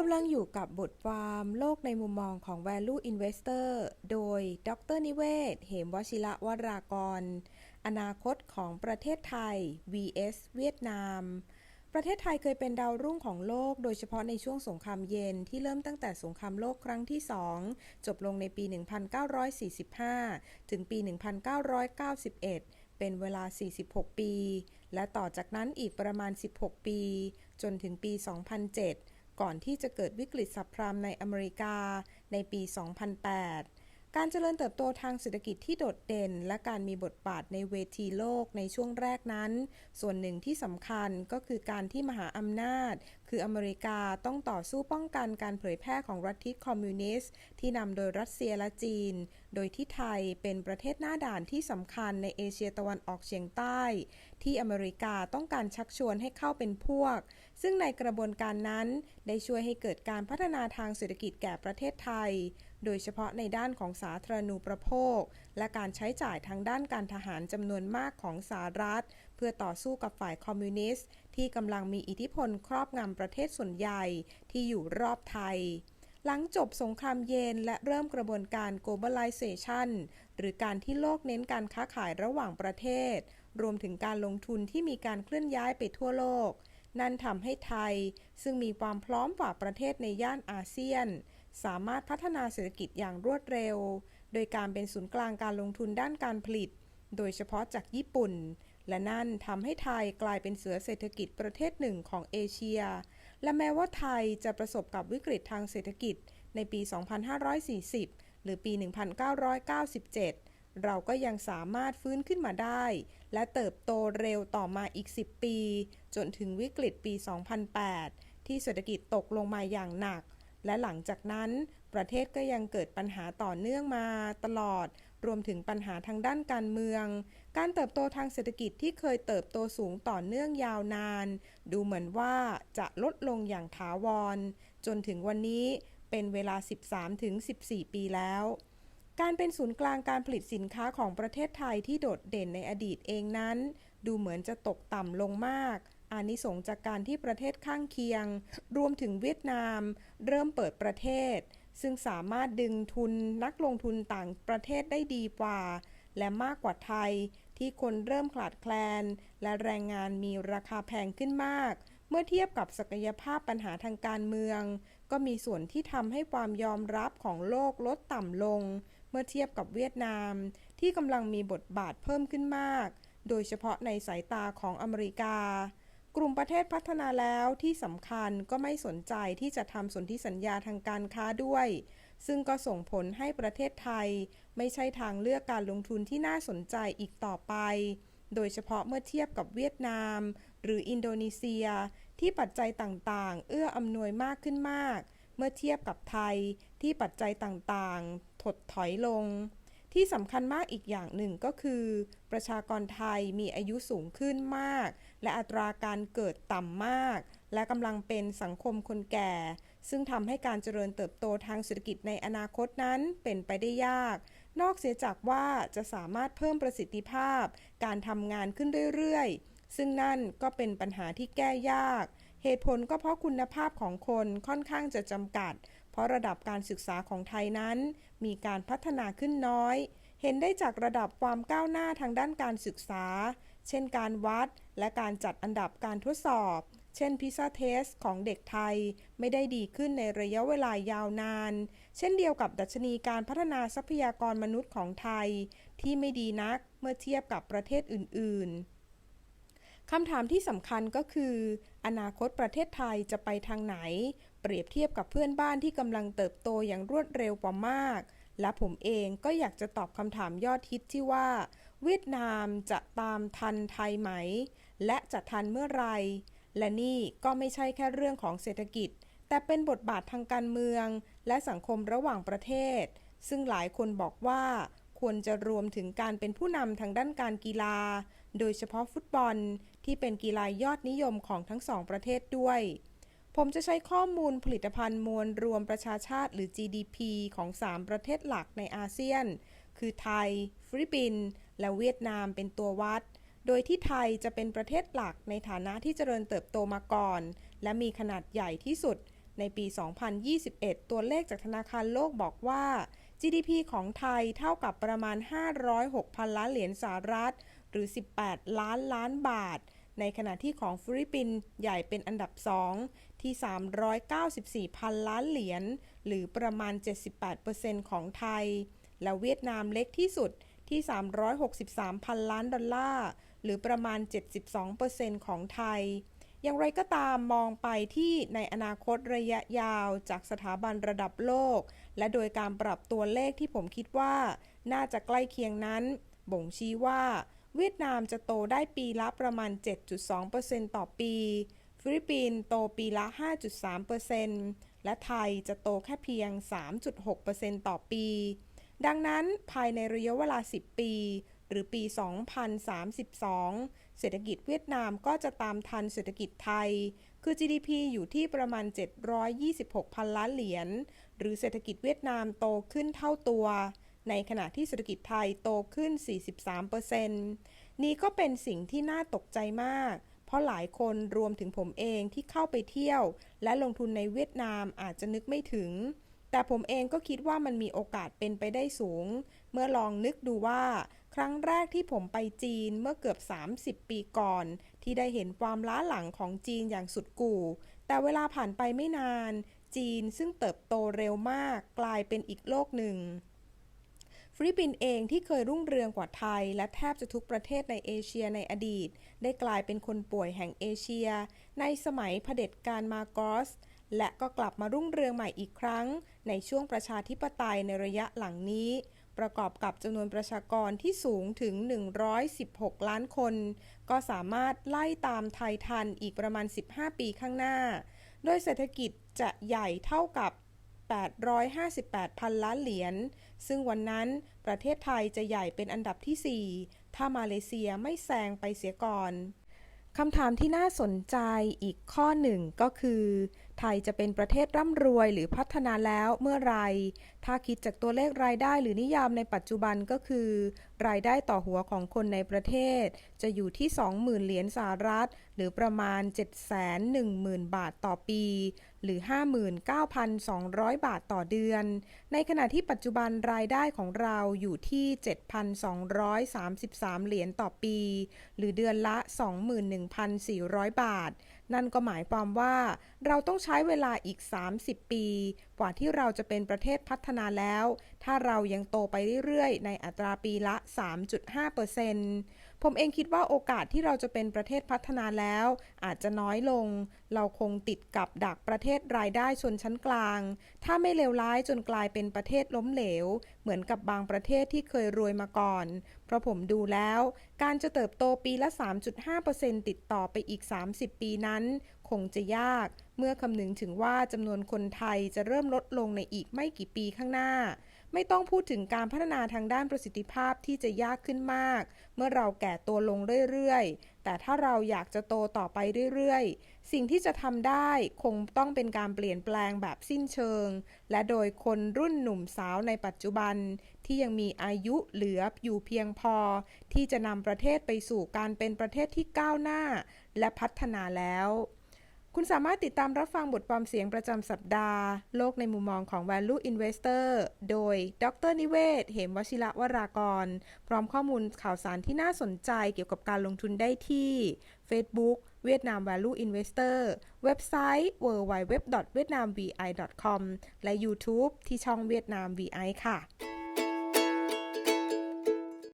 กำลังอยู่กับบทความโลกในมุมมองของ Value Investor โดย ดรนิเวศ เหมวชิระวรากร อนาคตของประเทศไทย vs เวียดนาม ประเทศไทยเคยเป็นดาวรุ่งของโลก โดยเฉพาะในช่วงสงครามเย็นที่เริ่มตั้งแต่สงครามโลกครั้งที่ 2 จบลงในปี 1945 ถึงปี 1991เป็นเวลา 46 ปี และต่อจากนั้นอีกประมาณ 16 ปี จนถึงปี 2007 ก่อนที่จะเกิดวิกฤตสับพรามในอเมริกาในปี 2008 การเจริญเติบโตทางเศรษฐกิจที่โดดเด่น และการมีบทบาทในเวทีโลกในช่วงแรกนั้น ส่วนหนึ่งที่สำคัญก็คือการที่มหาอำนาจ คืออเมริกาต้องต่อสู้ป้องกันการเผยแพร่ของรัฐทิศคอมมิวนิสต์ที่นำโดยรัสเซียและจีน โดยที่ไทยเป็นประเทศหน้าด่านที่สำคัญในเอเชียตะวันออกเฉียงใต้ ที่อเมริกาต้องการชักชวนให้เข้าเป็นพวก ซึ่งในกระบวนการนั้นได้ช่วยให้เกิดการพัฒนาทางเศรษฐกิจแก่ประเทศไทย โดยเฉพาะในด้านของสาธารณูปโภค และการใช้จ่ายทางด้านการทหารจำนวนมากของสหรัฐ เพื่อต่อสู้กับฝ่ายคอมมิวนิสต์ ที่กำลังมีอิทธิพลครอบงำประเทศส่วนใหญ่ที่อยู่รอบไทยหลังจบสงครามเย็นและเริ่มกระบวนการ globalization หรือการที่โลกเน้นการค้าขายระหว่างประเทศ รวมถึงการลงทุนที่มีการเคลื่อนย้ายไปทั่วโลก นั่นทำให้ไทย ซึ่งมีความพร้อมฝ่าประเทศในย่านอาเซียน สามารถพัฒนาเศรษฐกิจอย่างรวดเร็ว โดยการเป็นศูนย์กลางการลงทุนด้านการผลิต โดยเฉพาะจากญี่ปุ่น และนั่นทำให้ไทยกลายเป็นเสือเศรษฐกิจประเทศหนึ่งของเอเชีย และแม้ว่าไทยจะประสบกับวิกฤตทางเศรษฐกิจในปี 2540 หรือปี 1997 เราก็ยังสามารถฟื้นขึ้นมาได้ และเติบโตเร็วต่อมาอีก 10 ปี จนถึงวิกฤตปี 2008 ที่เศรษฐกิจตกลงมาอย่างหนัก และหลังจากนั้น ประเทศก็ยังเกิดปัญหาต่อเนื่องมาตลอด รวมถึงปัญหาทางด้านการเมือง การเติบโตทางเศรษฐกิจที่เคยเติบโตสูงต่อเนื่องยาวนาน ดูเหมือนว่าจะลดลงอย่างถาวร จนถึงวันนี้เป็นเวลา 13-14 ปีแล้ว การเป็นศูนย์กลางการผลิตสินค้าของประเทศไทยที่โดดเด่นในอดีตเองนั้น ดูเหมือนจะตกต่ำลงมากอานิสงจากการที่ประเทศข้างเคียง รวมถึงเวียดนาม เริ่มเปิดประเทศ ซึ่งสามารถดึงทุนนักลงทุนต่างประเทศได้ดีกว่า และมากกว่าไทย ที่คนเริ่มขาดแคลน และแรงงานมีราคาแพงขึ้นมาก เมื่อเทียบกับศักยภาพปัญหาทางการเมือง ก็มีส่วนที่ทำให้ความยอมรับของโลกลดต่ำลง มื่อเทียบกับเวียดนาม ที่กำลังมีบทบาทเพิ่มขึ้นมาก โดยเฉพาะในสายตาของอเมริกา กลุ่มประเทศพัฒนาแล้วที่สำคัญก็ไม่สนใจที่จะทำสนธิสัญญาทางการค้าด้วย ซึ่งก็ส่งผลให้ประเทศไทย ไม่ใช่ทางเลือกการลงทุนที่น่าสนใจอีกต่อไป โดยเฉพาะเมื่อเทียบกับเวียดนาม หรืออินโดนีเซีย ที่ปัจจัยต่างๆ เอื้ออำนวยมากขึ้นมากเมื่อเทียบกับไทย ที่ปัจจัยต่างๆ ถดถอยลง ที่สำคัญมากอีกอย่างหนึ่งก็คือ ประชากรไทยมีอายุสูงขึ้นมาก และอัตราการเกิดต่ำมาก และกำลังเป็นสังคมคนแก่ ซึ่งทำให้การเจริญเติบโตทางเศรษฐกิจในอนาคตนั้นเป็นไปได้ยาก นอกเสียจากว่าจะสามารถเพิ่มประสิทธิภาพ การทำงานขึ้นเรื่อยๆ ซึ่งนั่นก็เป็นปัญหาที่แก้ยากเหตุผลก็เพราะคุณภาพของคนค่อนข้างจะจำกัด เพราะระดับการศึกษาของไทยนั้น มีการพัฒนาขึ้นน้อย เห็นได้จากระดับความก้าวหน้าทางด้านการศึกษา เช่นการวัดและการจัดอันดับการทดสอบ เช่นพิซซ่าเทสของเด็กไทย ไม่ได้ดีขึ้นในระยะเวลายาวนาน เช่นเดียวกับดัชนีการพัฒนาทรัพยากรมนุษย์ของไทย ที่ไม่ดีนักเมื่อเทียบกับประเทศอื่น ๆ คำถามที่สำคัญก็คือ อนาคตประเทศไทยจะไปทางไหน เปรียบเทียบกับเพื่อนบ้านที่กำลังเติบโตอย่างรวดเร็วกว่ามาก และผมเองก็อยากจะตอบคำถามยอดฮิตที่ว่า เวียดนามจะตามทันไทยไหม และจะทันเมื่อไหรและนี่ก็ไม่ใช่แค่เรื่องของเศรษฐกิจ แต่เป็นบทบาททางการเมือง และสังคมระหว่างประเทศ ซึ่งหลายคนบอกว่าควรจะรวมถึงการเป็นผู้นำทางด้านการกีฬา โดยเฉพาะฟุตบอล ที่เป็นกีฬายอดนิยมของทั้งสองประเทศด้วย ผมจะใช้ข้อมูลผลิตภัณฑ์มวลรวมประชาชาติหรือ GDP ของ 3 ประเทศหลักในอาเซียน คือไทย ฟิลิปปินส์และเวียดนามเป็นตัววัด โดยที่ไทยจะเป็นประเทศหลักในฐานะที่เจริญเติบโตมาก่อน และมีขนาดใหญ่ที่สุด ในปี 2021 ตัวเลขจากธนาคารโลกบอกว่า GDP ของไทยเท่ากับประมาณ 506 พันล้านเหรียญสหรัฐ หรือ 18 ล้านล้านบาท ในขณะที่ของฟิลิปปินส์ใหญ่เป็นอันดับ 2 ที่ 394พันล้านเหรียญ หรือประมาณ 78%ของไทย และเวียดนามเล็กที่สุดที่ 363พันล้านดอลลาร์ หรือประมาณ 72%ของไทยอย่างไรก็ตามมองไปที่ในอนาคตระยะยาวจากสถาบันระดับโลก และโดยการปรับตัวเลขที่ผมคิดว่า น่าจะใกล้เคียงนั้น บ่งชี้ว่า เวียดนามจะโตได้ปีละประมาณ 7.2%ต่อปี ฟิลิปปินส์โตปีละ 5.3%และไทยจะโตแค่เพียง 3.6%ต่อปี ดังนั้นภายในระยะเวลา 10 ปี หรือปี 2032 เศรษฐกิจเวียดนามก็จะตามทันเศรษฐกิจไทย คือ GDP อยู่ที่ประมาณ 726 พันล้านเหรียญ หรือเศรษฐกิจเวียดนามโตขึ้นเท่าตัว ในขณะที่เศรษฐกิจไทยโตขึ้น 43%นี่ก็เป็นสิ่งที่น่าตกใจมาก เพราะหลายคนรวมถึงผมเองที่เข้าไปเที่ยว และลงทุนในเวียดนามอาจจะนึกไม่ถึง แต่ผมเองก็คิดว่ามันมีโอกาสเป็นไปได้สูง เมื่อลองนึกดูว่าครั้งแรกที่ผมไปจีนเมื่อเกือบ 30 ปีก่อน ที่ได้เห็นความล้าหลังของจีนอย่างสุดกู่ แต่เวลาผ่านไปไม่นาน จีนซึ่งเติบโตเร็วมากกลายเป็นอีกโลกหนึ่ง ฟิลิปปินส์เองที่เคยรุ่งเรืองกว่าไทย และแทบจะทุกประเทศในเอเชียในอดีต ได้กลายเป็นคนป่วยแห่งเอเชีย ในสมัยเผด็จการมาโกส และก็กลับมารุ่งเรืองใหม่อีกครั้ง ในช่วงประชาธิปไตยในระยะหลังนี้ ประกอบกับจำนวนประชากรที่สูงถึง 116 ล้านคน ก็สามารถไล่ตามไทยทันอีกประมาณ 15 ปีข้างหน้า โดยเศรษฐกิจจะใหญ่เท่ากับ858พันล้านเหรียญ ซึ่งวันนั้นประเทศไทยจะใหญ่เป็นอันดับที่ 4 ถ้ามาเลเซียไม่แซงไปเสียก่อนคำถามที่น่าสนใจอีกข้อหนึ่งก็คือไทยจะเป็นประเทศร่ำรวยหรือพัฒนาแล้วเมื่อไรถ้าคิดจากตัวเลขรายได้หรือนิยามในปัจจุบันก็คือ รายได้ต่อหัวของคนในประเทศ จะอยู่ที่ 20,000 เหรียญสหรัฐ หรือประมาณ 710,000 บาทต่อปี หรือ 59,200 บาทต่อเดือน ในขณะที่ปัจจุบันรายได้ของเราอยู่ที่ 7,233 เหรียญต่อปี หรือเดือนละ 21,400 บาท นั่นก็หมายความว่าเราต้องใช้เวลาอีก 30 ปี กว่าที่เราจะเป็นประเทศพัฒนาแล้ว ถ้าเรายังโตไปเรื่อยๆ ในอัตราปีละ 3.5%ผมเองคิดว่าโอกาสที่เราจะเป็นประเทศพัฒนาแล้ว อาจจะน้อยลง เราคงติดกับดักประเทศรายได้ชนชั้นกลาง ถ้าไม่เลวร้ายจนกลายเป็นประเทศล้มเหลว เหมือนกับบางประเทศที่เคยรวยมาก่อน เพราะผมดูแล้ว การจะเติบโตปีละ 3.5%ติดต่อไปอีก 30 ปีนั้น คงจะยาก เมื่อคำนึงถึงว่าจำนวนคนไทยจะเริ่มลดลงในอีกไม่กี่ปีข้างหน้า ไม่ต้องพูดถึงการพัฒนาทางด้านประสิทธิภาพที่จะยากขึ้นมาก เมื่อเราแก่ตัวลงเรื่อยๆ แต่ถ้าเราอยากจะโตต่อไปเรื่อยๆ สิ่งที่จะทำได้คงต้องเป็นการเปลี่ยนแปลงแบบสิ้นเชิง และโดยคนรุ่นหนุ่มสาวในปัจจุบัน ที่ยังมีอายุเหลืออยู่เพียงพอ ที่จะนำประเทศไปสู่การเป็นประเทศที่ก้าวหน้า และพัฒนาแล้ว คุณสามารถติดตามรับฟังบทความเสียงประจำสัปดาห์ โลกในมุมมองของ Value Investor โดย ดรนิเวศ เหมวชิระวรากร พร้อมข้อมูลข่าวสารที่น่าสนใจเกี่ยวกับการลงทุนได้ที่ Facebook เวียดนาม Value Investor เว็บไซต์ www.vietnamvi.com และ YouTube ที่ช่องเวียดนาม VI ค่ะ